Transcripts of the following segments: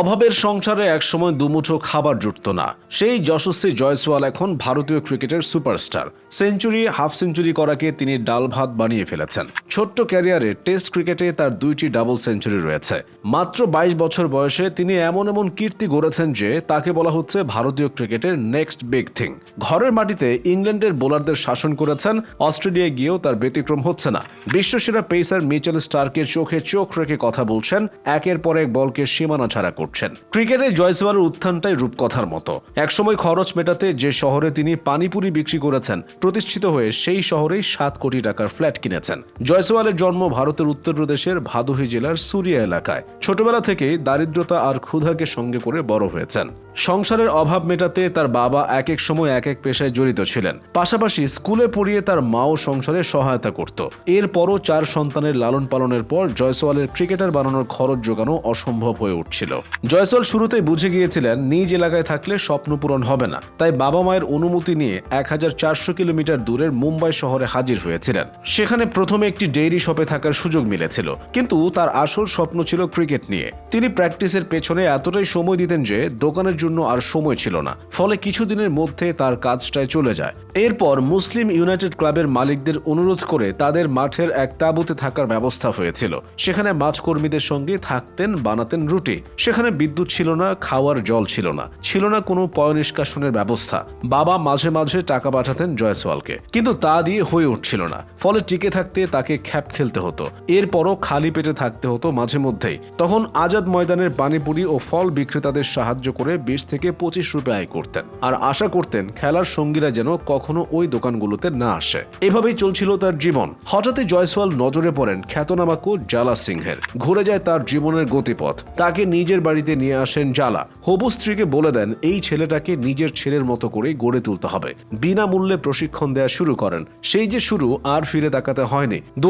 অভাবের সংসারে একসময় দুমুঠো খাবার জুটত না। সেই যশস্বী জয়সওয়াল এখন ভারতীয় ক্রিকেটের সুপারস্টার। সেঞ্চুরি, হাফ সেঞ্চুরি করাকে তিনি ডাল ভাত বানিয়ে ফেলেছেন। ছোট্ট ক্যারিয়ারে টেস্ট ক্রিকেটে তার দুইটি ডাবল সেঞ্চুরি রয়েছে। মাত্র বাইশ বছর বয়সে তিনি এমন এমন কীর্তি গড়েছেন যে তাকে বলা হচ্ছে ভারতীয় ক্রিকেটের নেক্সট বিগ থিং। ঘরের মাটিতে ইংল্যান্ডের বোলারদের শাসন করেছেন, অস্ট্রেলিয়ায় গিয়েও তার ব্যতিক্রম হচ্ছে না। বিশ্বসেরা পেসার মিচেল স্টার্কের চোখে চোখ রেখে কথা বলছেন, একের পর এক বলকে সীমানা ছাড়া করছেন। ক্রিকেটে জয়সওয়ালের উত্থানটাই রূপকথার মতো। একসময় খরচ মেটাতে যে শহরে তিনি পানিপুরি বিক্রি করেছেন, প্রতিষ্ঠিত হয়ে সেই শহরেই সাত কোটি টাকার ফ্ল্যাট কিনেছেন। জয়সওয়ালের জন্ম ভারতের উত্তরপ্রদেশের ভাদোহী জেলার সুরিয়া এলাকায়। ছোটবেলা থেকেই দারিদ্রতা আর ক্ষুধাকে সঙ্গে করে বড় হয়েছেন। সংসারের অভাব মেটাতে তার বাবা এক এক সময় এক এক পেশায় জড়িত ছিলেন। পাশাপাশি স্কুলে পড়িয়ে তার মাও সংসারে সহায়তা করত। এরপরও চার সন্তানের লালন পালনের পর জয়সওয়ালের ক্রিকেটার বানানোর খরচ জোগানো অসম্ভব হয়ে উঠছিল। জয়সওয়াল শুরুতেই বুঝে গিয়েছিলেন, নিজ এলাকায় থাকলে স্বপ্ন পূরণ হবে না। তাই বাবা মায়ের অনুমতি নিয়ে এক হাজার চারশো কিলোমিটার দূরের মুম্বাই শহরে হাজির হয়েছিলেন। সেখানে প্রথমে একটি ডেইরি শপে থাকার সুযোগ মিলেছিল, কিন্তু তার আসল স্বপ্ন ছিল ক্রিকেট নিয়ে। তিনি প্র্যাকটিসের পেছনে এতটাই সময় দিতেন যে দোকানের জন্য আর সময় ছিল না, ফলে কিছুদিনের মধ্যে তার কাজটায় চলে যায়। এরপর মুসলিম ইউনাইটেড ক্লাবের মালিকদের অনুরোধ করে তাদের মাঠের এক তাঁবুতে থাকার ব্যবস্থা হয়েছিল। সেখানে মাছ কর্মীদের সঙ্গে থাকতেন, বানাতেন রুটি। সেখানে বিদ্যুৎ ছিল না, খাওয়ার জল ছিল না। ছিল না কোনো পয় নিষ্কাশনের ব্যবস্থা। বাবা মাঝে মাঝে টাকা পাঠাতেন জয়সওয়ালকে। কিন্তু তা দিয়ে হয়ে উঠছিল না। ফলে টিকে থাকতে তাকে খ্যাপ খেলতে হতো। এরপরও খালি পেটে থাকতে হতো মাঝে মধ্যেই। তখন আজাদ ময়দানের পানিপুরি ও ফল বিক্রেতাদের সাহায্য করে বিশ থেকে পঁচিশ রুপে আয় করতেন। আর আশা করতেন খেলার সঙ্গীরা যেন কখনো ওই দোকানগুলোতে না আসে। এভাবেই চলছিল তার জীবন। হঠাৎই জয়সওয়াল নজরে পড়েন খ্যাতনামা কোচ জালা সিংহের। ঘুরে যায় তার জীবনের গতিপথ। তাকে নিজের বাড়িতে নিয়ে আসেন জালা হবু স্ত্রীকে বলে দেন, এই ছেলেটাকে নিজের ছেলের মতো করে গড়ে তুলতে হবে। বিনামূল্যে প্রশিক্ষণ দেওয়া শুরু করেন। সেই যে শুরু, আর ফিরে তাকাতে হয়নি। দু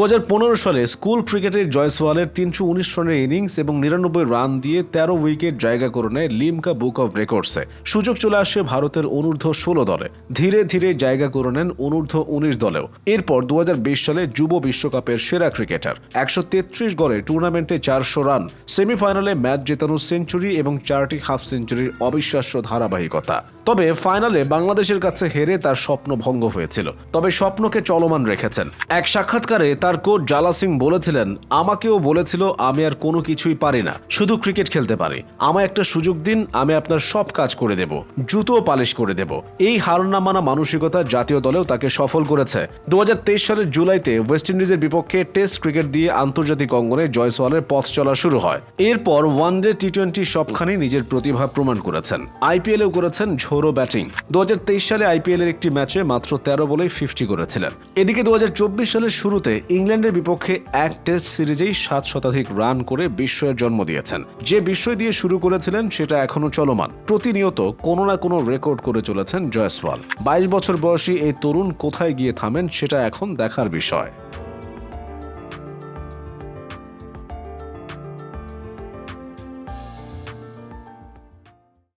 সালে স্কুল ক্রিকেটে জয়সওয়ালের তিনশো উনিশ রানের ইনিংস এবং নিরানব্বই রান দিয়ে তেরো উইকেট জায়গা করে নেয় লিমকা বুক অব রেকর্ডসে। সুযোগ চলে আসে ভারতের অনূর্ধ্ব ষোলো দলে। ধীরে ধীরে জায়গা করে নেন অনূর্ধ্ব উনিশ দলেও। এরপর দু হাজার বিশ সালে যুব বিশ্বকাপের সেরা ক্রিকেটার। একশো তেত্রিশ গড়ে টুর্নামেন্টে চারশো রান। সেমিফাইনালে ম্যাচ জেতানো সেঞ্চুরি এবং চারটি হাফ সেঞ্চুরির অবিশ্বাস্য ধারাবাহিকতা। তবে ফাইনালে বাংলাদেশের কাছে হেরে তার স্বপ্ন ভঙ্গ হয়েছিল। তবে স্বপ্নকে চলমান রেখেছেন। এক সাক্ষাৎকারে তার কোচ জালা সিং বলেছিলেন, আমাকেও বলেছিল আমি আর কোনো কিছুই পারি না। শুধু ক্রিকেট খেলতে পারি। আমায় একটা সুযোগ দিন, আমি আপনার সব কাজ করে দেব। জুতো পালিশ করে দেব। এই হার না মানা মানসিকতা জাতীয় দলেও তাকে সফল করেছে। দু হাজার তেইশ সালের জুলাইতে ওয়েস্ট ইন্ডিজের বিপক্ষে টেস্ট ক্রিকেট দিয়ে আন্তর্জাতিক অঙ্গনে জয়সওয়ালের পথ চলা শুরু হয়। এরপর ওয়ানডে টি টোয়েন্টি সবখানে নিজের প্রতিভা প্রমাণ করেছেন। আইপিএলেও করেছেন ঝোড়ো ব্যাটিং। দুহাজার তেইশ সালে আইপিএল এর একটি ম্যাচে মাত্র তেরো বলেই ফিফটি করেছিলেন। এদিকে দু হাজার চব্বিশ সালের শুরুতে ইংল্যান্ডের বিপক্ষে এক টেস্ট সিরিজেই সাত শতাধিক রান করে বিস্ময়ের জন্ম দিয়েছেন। যে বিস্ময় দিয়ে শুরু করেছিলেন সেটা এখনও চলমান। প্রতিনিয়ত কোনো না কোনো রেকর্ড করে চলেছেন জয়সওয়াল। বাইশ বছর বয়সী এই তরুণ কোথায় গিয়ে থামেন সেটা এখন দেখার বিষয়।